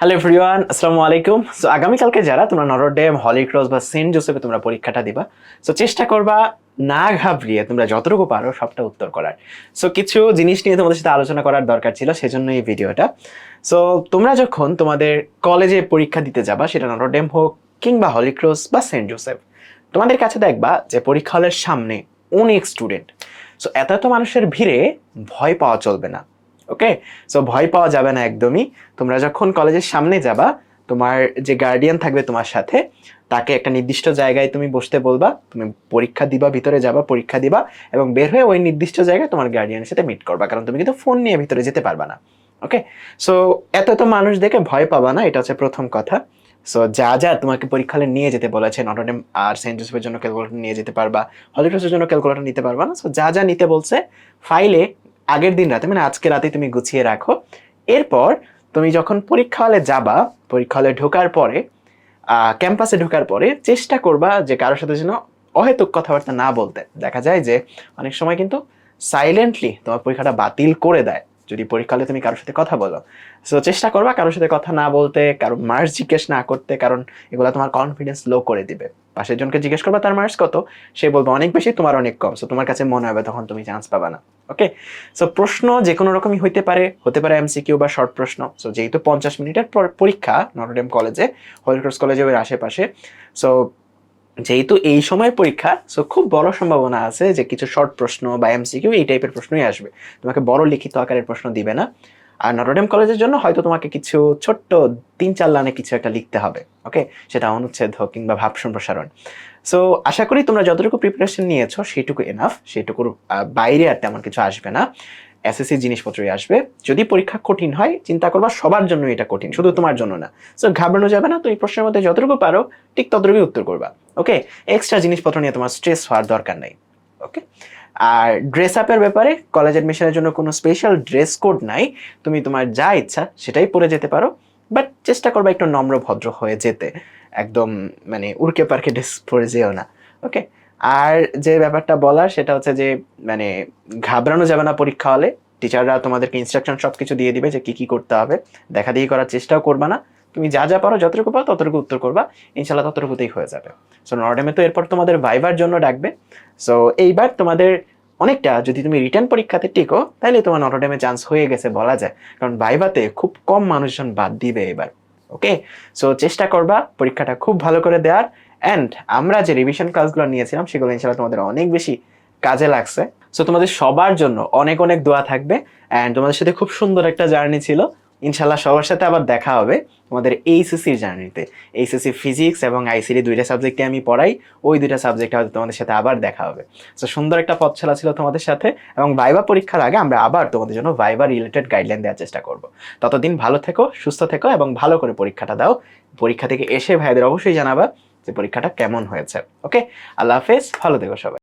Hello everyone আসসালামু আলাইকুম so আগামীকালকে যারা তোমরা নরডেম হলি ক্রস বা সেন্ট জোসেফে তোমরা পরীক্ষাটা দিবা সো চেষ্টা করবা না ঘাবড়িয়ে তোমরা যতটুকু পারো সবটা উত্তর করার। সো কিছু জিনিস নিয়ে তোমাদের সাথে আলোচনা করার দরকার ছিল, সেজন্য এই ভিডিওটা। সো তোমরা যখন তোমাদের কলেজে পরীক্ষা দিতে যাবা, সেটা নরডেম হোক কিংবা হলি ক্রস বা সেন্ট জোসেফ তোমাদের কাছে দেখবা যে পরীক্ষা হলের সামনে অনেক স্টুডেন্ট সো এত এত মানুষের ভিড়ে ভয় পাওয়া চলবে না। ওকে সো ভয় পাওয়া যাবে না একদমই। তোমরা যখন কলেজের সামনে যাবা, তোমার যে গার্ডিয়ান থাকবে তোমার সাথে, তাকে একটা নির্দিষ্ট জায়গায় তুমি বসতে বলবা, তুমি পরীক্ষা দিবা, ভিতরে যাবা, পরীক্ষা দিবা এবং বের হয়ে ওই নির্দিষ্ট জায়গায় তোমার গার্ডিয়ানের সাথে মিট করবা, কারণ তুমি কিন্তু ফোন নিয়ে ভিতরে যেতে পারবা না। ওকে সো এত এত মানুষ দেখে ভয় পাবা না, এটা হচ্ছে প্রথম কথা। সো যা যা তোমাকে পরীক্ষালে নিয়ে যেতে বলেছে নটরডেম আর সেন্ট জোসেফের জন্য ক্যালকুলেটর নিয়ে যেতে পারবা হলিক্রসের জন্য ক্যালকুলেটর নিতে পারবা না। সো যা যা নিতে বলছে ফাইলে আগের দিন রাতে মানে আজকে রাতে তুমি গুছিয়ে রাখো। এরপর তুমি যখন পরীক্ষা হলে যাবা, পরীক্ষা হলে ঢোকার পরে ক্যাম্পাসে ঢোকার পরে চেষ্টা করবা যে কারোর সাথে যেন অহেতুক কথাবার্তা না বলতে। দেখা যায় যে অনেক সময় কিন্তু সাইলেন্টলি তোমার পরীক্ষাটা বাতিল করে দেয়। যদি পরীক্ষা হলে তুমি কারোর সাথে কথা বলো। সো চেষ্টা করবা কারোর সাথে কথা না বলতে, কারও মার্কস জিজ্ঞেস না করতে, কারণ এগুলো তোমার কনফিডেন্স লো করে দিবে। পাশের জনকে জিজ্ঞেস করবা, তার মার্কস কত? সে বলবে, অনেক বেশি, তোমার অনেক কম। সো তোমার কাছে মনে হবে, তখন তুমি চান্স পাবা না। ওকে সো প্রশ্ন যে কোনো রকমই হইতে পারে, হতে পারে এমসিকিউ বা শর্ট প্রশ্ন। সো যেহেতু পঞ্চাশ মিনিটের পর পরীক্ষা নটরডেম কলেজে হলিক্রস কলেজে ওর আশেপাশে। সো যেহেতু এই সময়ের পরীক্ষা সো খুব বড় সম্ভাবনা আছে যে কিছু শর্ট প্রশ্ন বা এমসিকিউ এই টাইপের প্রশ্নই আসবে। তোমাকে বড় লিখিত আকারের প্রশ্ন দিবে না। আর নটরডেম কলেজের জন্য হয়তো তোমাকে কিছু ছোট্ট তিন চার লাইনে কিছু একটা লিখতে হবে ওকে সেটা অনুচ্ছেদ হোক কিংবা ভাব সম্প্রসারণ। সো আশা করি তোমরা যতটুকু প্রিপারেশন নিয়েছো সেটুকু এনাফ সেইটুকুর আহ, বাইরে আর তেমন কিছু আসবে না। এসএসসি জিনিসপত্রই আসবে। যদি পরীক্ষা কঠিন হয় চিন্তা করবা সবার জন্য এটা কঠিন শুধু তোমার জন্য না। সো ঘাবড়ানো যাবে না তুমি প্রশ্নের মধ্যে যতটুকু পারো ঠিক ততটুকুই উত্তর করবা ওকে এক্সট্রা জিনিসপত্র নিয়ে তোমার স্ট্রেস হওয়ার দরকার নেই ওকে আর ড্রেস আপের ব্যাপারে কলেজ অ্যাডমিশনের জন্য কোনো স্পেশাল ড্রেস কোড নাই। তুমি তোমার যা ইচ্ছা সেটাই পরে যেতে পারো। বাট চেষ্টা করবা একটু নম্র ভদ্র হয়ে যেতে। একদম মানে উড়কে পার্কে ড্রেস পরে যেও না। ওকে আর যে ব্যাপারটা বলার সেটা হচ্ছে যে মানে ঘাবড়ানো যাবে না পরীক্ষা হলে। টিচাররা তোমাদেরকে ইনস্ট্রাকশন সব কিছু দিয়ে দিবে যে কি কি করতে হবে। দেখা দিয়ে করার চেষ্টাও করবা না। তুমি যা যা পারো, যতটুকু পারো, ততটুকু উত্তর করবা। ইনশাল্লাহ ততটুকুতেই হয়ে যাবে। সো নর্ডেমে তো এরপর তোমাদের ভাইবার জন্য ডাকবে। সো এইবার তোমাদের অনেকটা যদি তুমি রিটার্ন পরীক্ষাতে টিকো তাহলে তোমার নটরডেমে চান্স হয়ে গেছে বলা যায়। কারণ ভাইভাতে খুব কম মানুষজন বাদ দিবে এবার। ওকে সো চেষ্টা করবা পরীক্ষাটা খুব ভালো করে দেওয়ার। অ্যান্ড আমরা যে রিভিশন ক্লাসগুলো নিয়েছিলাম, সেগুলো ইনশাল্লাহ তোমাদের অনেক বেশি কাজে লাগছে। সো তোমাদের সবার জন্য অনেক অনেক দোয়া থাকবে। অ্যান্ড তোমাদের সাথে খুব সুন্দর একটা জার্নি ছিল। ইনশাল্লাহ সবার সাথে আবার দেখা হবে তোমাদের এইচএসসির জার্নিতে। এইচএসসি ফিজিক্স এবং আইসিডি দুইটা সাবজেক্টে আমি পড়াই, ওই দুইটা সাবজেক্টে হয়তো তোমাদের সাথে আবার দেখা হবে। সো সুন্দর একটা পথ চলা ছিল তোমাদের সাথে এবং ভাইবা পরীক্ষার আগে আমরা আবার তোমাদের জন্য ভাইবা রিলেটেড গাইডলাইন দেওয়ার চেষ্টা করব। ততদিন ভালো থেকো, সুস্থ থেকো এবং ভালো করে পরীক্ষাটা দাও। পরীক্ষা থেকে এসে ভাইদের অবশ্যই জানাবা যে পরীক্ষাটা কেমন হয়েছে। ওকে আল্লাহ হাফেজ, ভালো থেকো সবাই।